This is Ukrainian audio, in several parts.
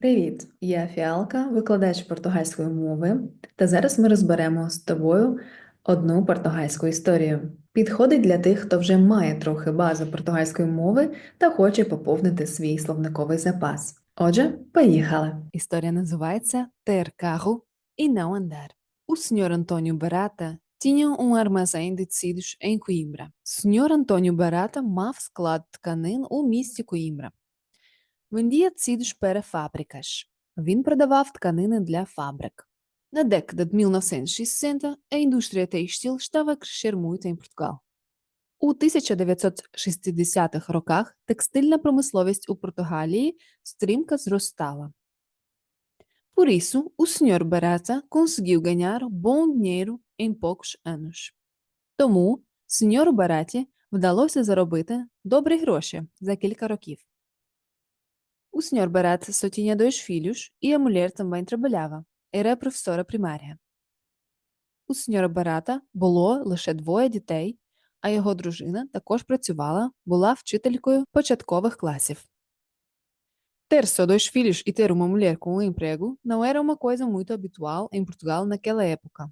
Привіт! Я Фіалка, викладач португальської мови, та зараз ми розберемо з тобою одну португальську історію. Підходить для тих, хто вже має трохи базу португальської мови та хоче поповнити свій словниковий запас. Отже, поїхали! História називається Ter carro e não. O Sr. Antônio Barata tinha um armazém de tecidos em. Sr. Antônio Barata мав склад тканин у місті Коїмбра. Вендія tecidos fábricas. Він продавав тканини для фабрик. Na década de 1960, a indústria têxtil estava a crescer muito em. У 1960-х роках текстильна промисловість у Португалії стрімко зростала. Por isso, o Sr. Barata conseguiu ganhar bom dinheiro em poucos. Тому Sr. Бараті вдалося заробити добрі гроші за кілька років. O Sr. Barata só tinha dois filhos e a mulher também trabalhava. Era professora primária. У Sr. Барата було лише двоє дітей, а його дружина також працювала, була вчителькою початкових класів. Ter só dois filhos e ter uma mulher com um emprego não era uma coisa muito habitual em Portugal naquela época.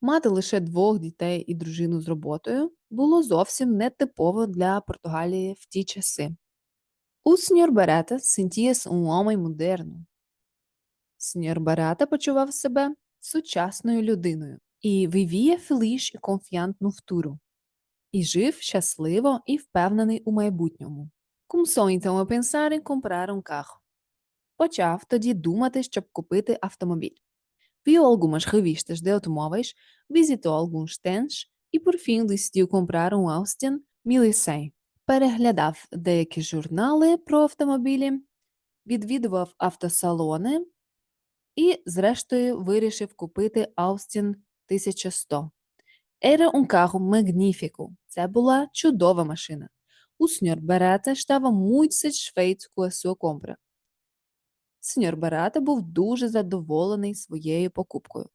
Мати лише двох дітей і дружину з роботою було зовсім нетипово для Португалії в ті часи. O Sr. Barata sentia-se um homem moderno. Sr. Barata почував себе сучасною людиною і vivia feliz e confiante no futuro. І жив щасливо і впевнений у майбутньому. Começou então a pensar em comprar um carro. Почав тоді думати, щоб купити автомобіль. Viu algumas revistas de automóveis, visitou alguns stands e por fim decidiu comprar um Austin 1100. Переглядав деякі журнали про автомобілі, відвідував автосалони і, зрештою, вирішив купити Austin 1100. Era um carro magnífico. Це була чудова машина. O Sr. Barata estava muito satisfeito com a sua. Sr. Barata був дуже задоволений своєю покупкою.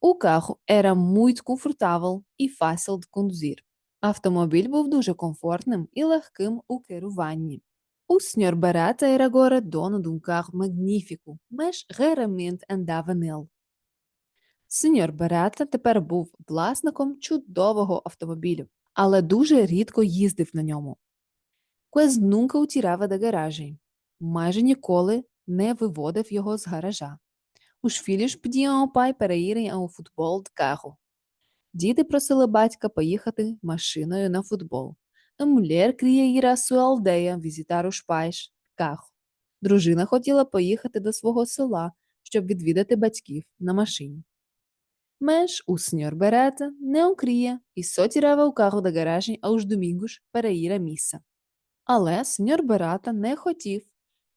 O carro era muito confortável e fácil de conduzir. Автомобіль був дуже комфортним і легким у керуванні. Sr. Barata era agora dono de um carro magnífico, mas. Сеньор Барата тепер був власником чудового автомобілю, але дуже рідко їздив на ньому. Quase nunca o tirava da. Майже ніколи не виводив його з гаража. Os filhos pediam ao pai para irem ao. Діти просили батька поїхати машиною на футбол. Aldeia visitar os pais de carro. Дружина хотіла поїхати до свого села, щоб відвідати батьків на машині. Não queria e só tirava o carro da garagem aos domingos para ir à missa. Але Sr. Barata не хотів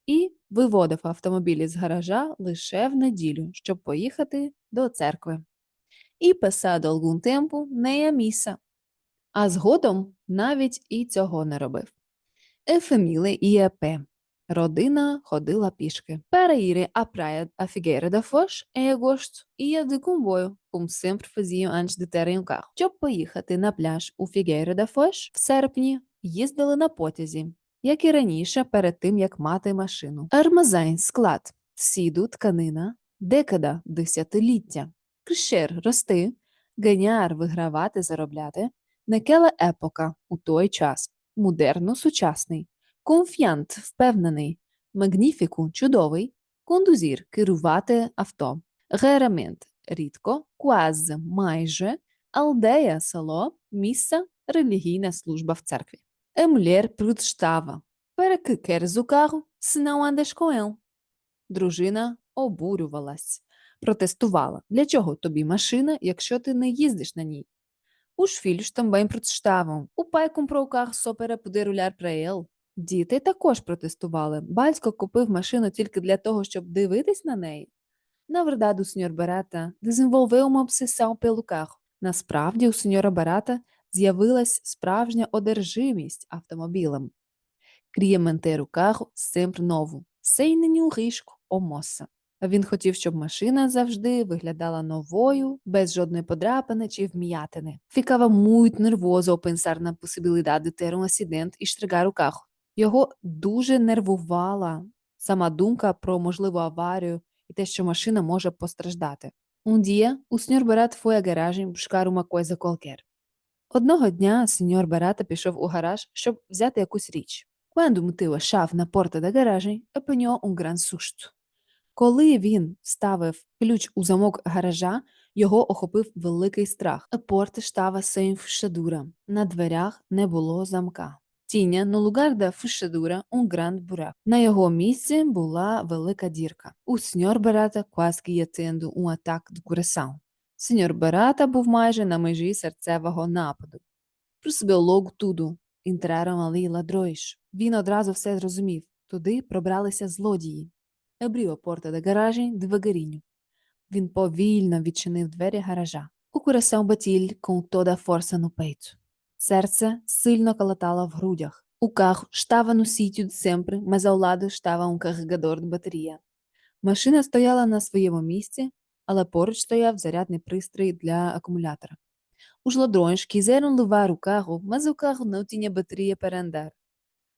і виводив автомобілі з гаража лише в неділю, щоб поїхати до церкви. І passado algum tempo à missa. А згодом навіть і цього не робив. A ia a pé. Родина ходила пішки. Ir à praia à Figueira da Foz, em agosto, ia de comboio, como. Щоб поїхати на пляж у Figueira da Foz, в серпні їздили на потязі, як і раніше перед тим, як мати машину. Армазайн, склад, сіду, тканина, декада, десятиліття. Crescer – рости, ganhar – вигравати, заробляти, naquela época – у той час, модерно – сучасний, конфіант – впевнений, магніфіку – чудовий, кондузір – керувати авто, рерамент – рідко, quase – майже, алдея – село, місса – релігійна служба в церкві. Se não andas com ele? Дружина обурювалась, протестувала. Для чого тобі машина, якщо ти не їздиш на ній? Os filhos também protestavam. O pai comprou o carro só para. Діти також протестували. Батько купив машину тільки для того, щоб дивитись на неї. На verdade, o Sr. Barata desenvolveu uma. Насправді, у сеньора Барата з'явилась справжня одержимість автомобілем. O carro sempre novo, sem nenhum risco ou. Він хотів, щоб машина завжди виглядала новою, без жодної подряпини чи вм'ятини. Ficava muito nervoso ao pensar na possibilidade de ter um. Його дуже нервувала Сама думка про можливу аварію і те, що машина може постраждати. Un dia, o Sr. Barata foi à garagem buscar uma coisa qualquer. Одного дня сеньор Барата пішов у гараж, щоб взяти якусь річ. Quando meteu a chave na porta da garagem, apanhou um grande susto. Коли він ставив ключ у замок гаража, його охопив великий страх. A porta estava sem. На дверях не було замка. Tinha no lugar da fechadura um grande. На його місці була велика дірка. Quase que ia tendo um ataque de coração. Сеньор Барата був майже на межі серцевого нападу. Logo tudo. Entraram ali ladrões. Він одразу все зрозумів. Туди пробралися злодії. Abriu a porta da garagem devagarinho. Він повільно відчинив двері гаража. Coração batia-lhe com toda a no peito. Серце сильно калатало в грудях. O carro estava no sítio de sempre, mas um. Машина стояла на своєму місці, але поруч стояв зарядний пристрій для акумулятора. Os ladrões quiseram levar o carro, mas o carro.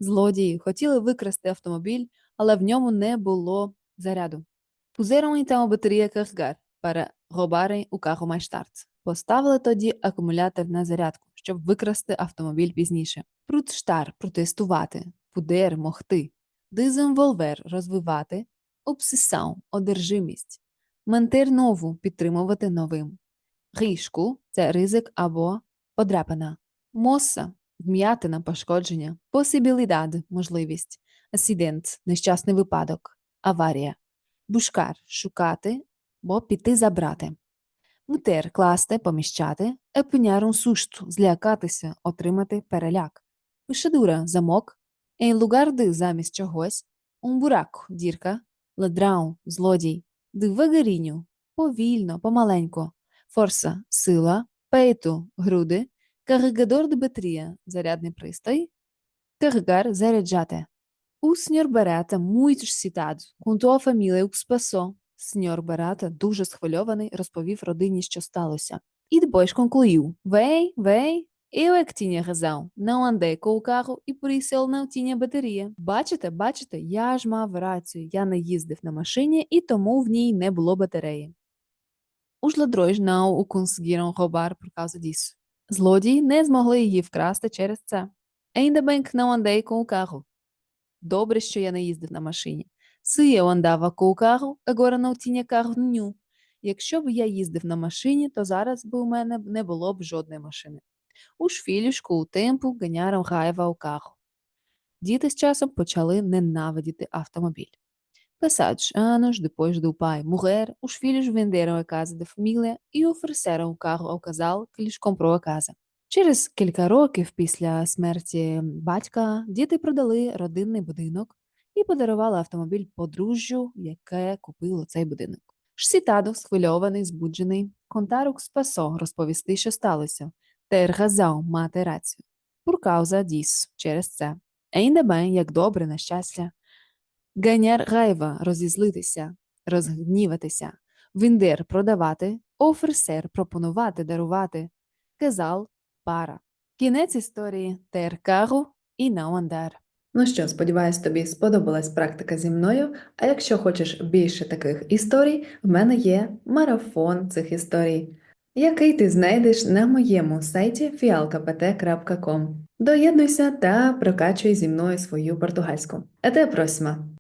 Злодії хотіли викрасти автомобіль, але в ньому не було заряду. A bateria a carregar para roubarem o carro. Поставили тоді акумулятор на зарядку, щоб викрасти автомобіль пізніше. Protestar – протестувати, poder – могти. Desenvolver – розвивати, obsessão – одержимість. Manter novo – підтримувати новим. Ріжку – це ризик або подряпина. Моса – вм'ятина, пошкодження. Possibilidade – можливість. Accident – нещасний випадок. Аварія. Бушкар – шукати, бо піти забрати. Мутер – класти, поміщати. Un susto – злякатися, отримати переляк. Fechadura – замок. De – замість чогось. Buraco – дірка. Ladrão – злодій. Devagarinho – повільно, помаленько. Форса – сила. Peito – груди. Carregador de bateria – зарядний пристрій. Carregar – заряджати. Muito excitado, contou à família o que se. Sr. Barata, дуже схвильований, розповів родині, що сталося. E depois concluiu: Vem, vem, eu é que tinha razão. Não andei com o carro e por isso ele não. Бачите, бачите, я ж мав рацію. Я не їздив на машині і тому в ній не було батареї. Os ladrões não o conseguiram roubar por causa disso. Злодії не змогли її вкрасти через це. Andei com o carro. Добре, що я не їздив на машині. Carro, agora não tinha carro nenhum. Якщо б я їздив на машині, то зараз би у мене не було б жодної машини. Os filhos, com o tempo, ganharam raiva ao. Діти з часом почали ненавидіти автомобіль. Passados anos, depois do pai morrer, os filhos venderam a casa da família e ofereceram o carro ao casal que lhes comprou a casa. Через кілька років після смерті батька діти продали родинний будинок і подарували автомобіль подружжю, яке купило цей будинок. Шсітадо, схвильований, збуджений, контарук спасо розповісти, що сталося. Razão, мати рацію. Causa disso, через це. Bem, як добре, на щастя. Ganhar райва – розізлитися, розгніватися. Vender – продавати. Oferecer – пропонувати, дарувати. Казал – пара. Кінець історії carro і andar. Ну що, сподіваюсь, тобі сподобалась практика зі мною. А якщо хочеш більше таких історій, в мене є марафон цих історій, який ти знайдеш на моєму сайті fialkapt.com. Доєднуйся та прокачуй зі мною свою португальську. A próxima!